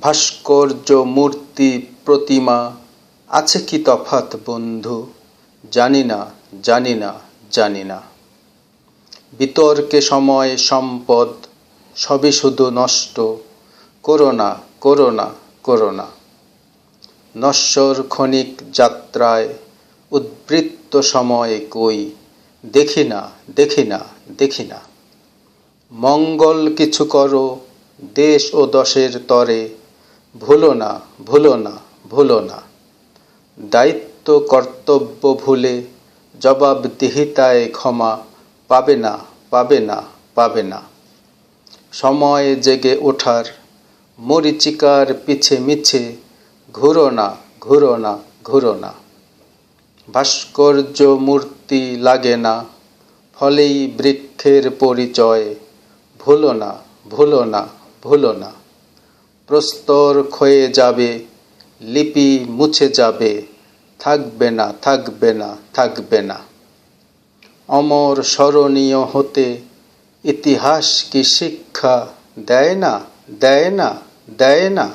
ভাস্কর্য মূর্তি প্রতিমা, আছে কি তফাৎ বন্ধু? জানি না জানি না জানি না। বিতর্কে সময় সম্পদ, সবই শুধু নষ্ট। করোনা করোনা করোনা নশ্বর ক্ষণিক যাত্রায়, উদ্বৃত্ত সময় কই? দেখি না দেখি না দেখি না। মঙ্গল কিছু করো, দেশ ও দশের তরে। ভুলো না ভুলো না ভুলো না। দায়িত্ব কর্তব্য ভুলে জবাবদিহিতায় ক্ষমা, পাবে না পাবে না পাবে না। সময় জেগে ওঠার, মরিচিকার পিছে মিছে, ঘুরো না ঘুরো না ঘুরো না। ভাস্কর্য মূর্তি লাগে না, ফলেই বৃক্ষের পরিচয়। ভুলো না ভুলো না ভুলো না। প্রস্তর ক্ষয়ে যাবে, লিপি মুছে যাবে, থাকবে না থাকবে না থাকবে না। অমর স্মরণীয় হতে ইতিহাস কি শিক্ষা দেয় না দেয় না দেয় না?